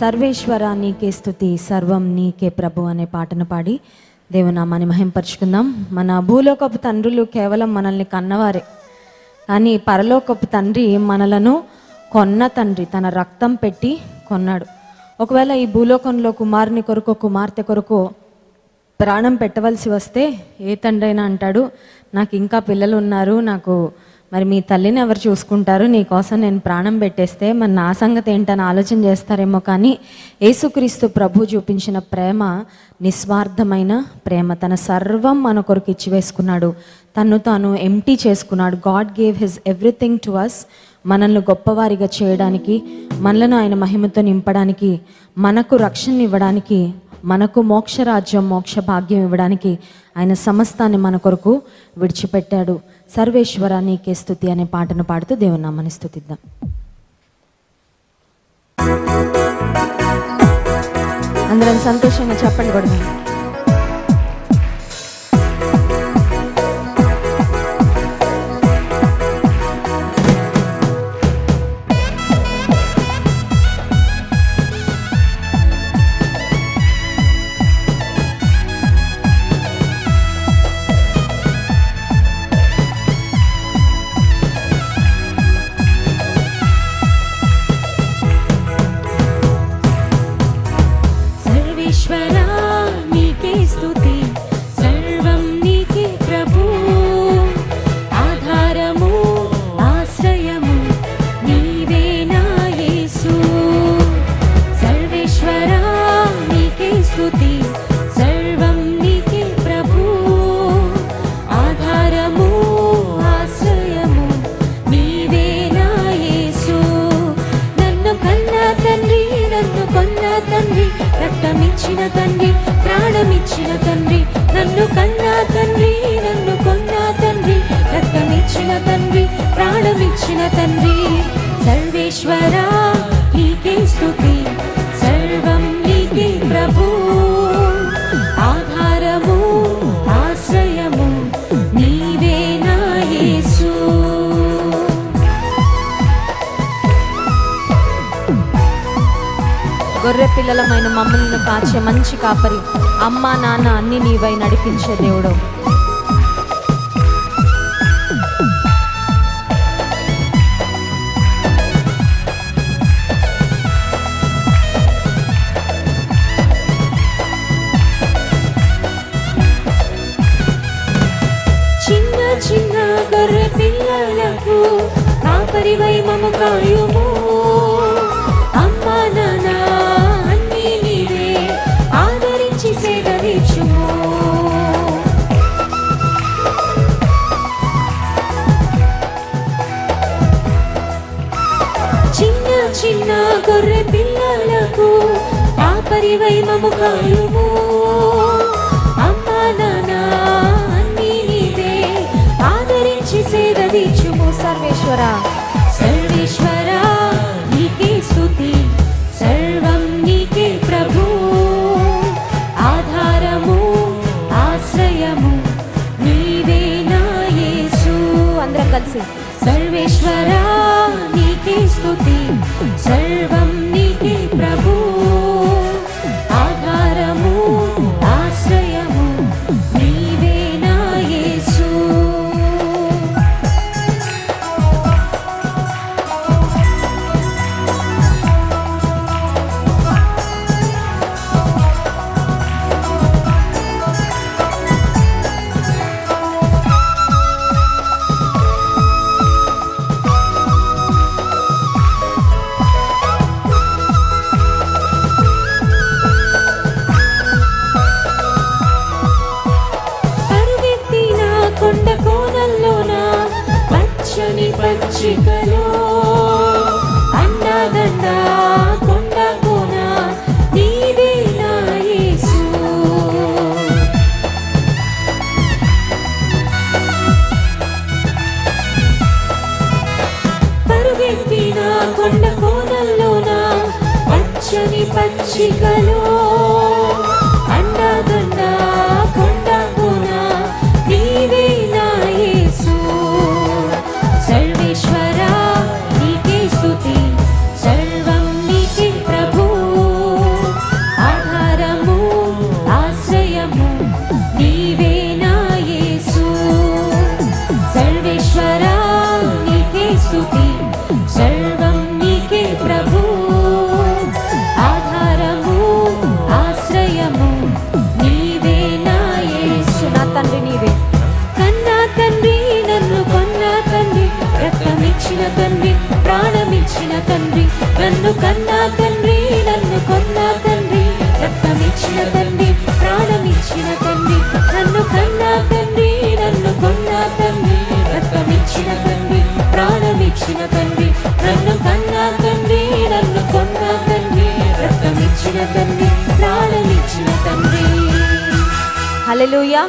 సర్వేశ్వర నీకే స్థుతి సర్వం నీకే ప్రభు అనే పాటను పాడి దేవునామాని మహింపరుచుకుందాం. మన భూలోకపు తండ్రులు కేవలం మనల్ని కన్నవారే. కానీ పరలోకపు తండ్రి మనలను కొన్న తండ్రి తన రక్తం పెట్టి కొన్నాడు. ఒకవేళ ఈ భూలోకంలో కుమారుని కొరకు కుమార్తె కొరకు ప్రాణం పెట్టవలసి వస్తే ఏ తండ్రైనా అంటాడు నాకు ఇంకా పిల్లలు ఉన్నారు నాకు మరి మీ తల్లిని ఎవరు చూసుకుంటారు? నీకోసం నేను ప్రాణం పెట్టేస్తే మరి నా సంగతి ఏంటని ఆలోచన చేస్తారేమో కానీ యేసుక్రీస్తు ప్రభు చూపించిన ప్రేమ నిస్వార్థమైన ప్రేమ. తన సర్వం మన కొరకు ఇచ్చివేసుకున్నాడు తను తాను ఎంటీ చేసుకున్నాడు. God gave his everything to us మనల్ని గొప్పవారిగా చేయడానికి మనలను ఆయన మహిమతో నింపడానికి మనకు రక్షణ ఇవ్వడానికి మనకు మోక్షరాజ్యం మోక్ష భాగ్యం ఇవ్వడానికి ఆయన సమస్తాన్ని మన కొరకు విడిచిపెట్టాడు. సర్వేశ్వర నీకే స్థుతి అనే పాటను పాడుతూ దేవునామని స్థుతిద్దాం అందరం సంతోషంగా చెప్పండి కూడా రక్తమిచ్చిన తండ్రి ప్రాణమిచ్చిన తండ్రి నన్ను కన్నా తండ్రి నన్ను కొన్నా తండ్రి. రక్తమిచ్చిన తండ్రి ప్రాణమిచ్చిన తండ్రి. సర్వేశ్వరా పిల్లలమైన మమ్మల్ని కాచే మంచి కాపరి అమ్మ నాన్న అన్ని నీవై నడిపించే దేవుడు. చిన్న చిన్న గొర్రె పిల్లలకు కాపరివై మము గొర్రె పిల్లలకు కాపరివై మము కాయుము అమ్మా నాన్న అన్నీ నీవే. ఆదరించి సేదవిచ్చుము సర్వేశ్వర. సర్వేశ్వర నీకే స్థుతి సర్వేశ్వరా నీకే స్తుతి. సర్వం నీకే ప్రభు. పచ్చని పచ్చికలో. అండదండ కొండ కోన నీవే నా పరుగెత్తిన కొండ కోనల్లోన పచ్చని పచ్చికలో. అండదండ నన్ను కన్నా తండ్రి నన్ను కొన్నా తండ్రి. రక్తమిచ్చిన తండ్రి ప్రాణమిచ్చిన తండ్రి. నన్ను కన్నా తండ్రి నన్ను కొన్నా తండ్రి. రక్తమిచ్చిన తండ్రి ప్రాణమిచ్చిన తండ్రి. నన్ను కన్నా తండ్రి నన్ను కొన్నా తండ్రి. రక్తమిచ్చిన తండ్రి ప్రాణమిచ్చిన తండ్రి. హలలుయా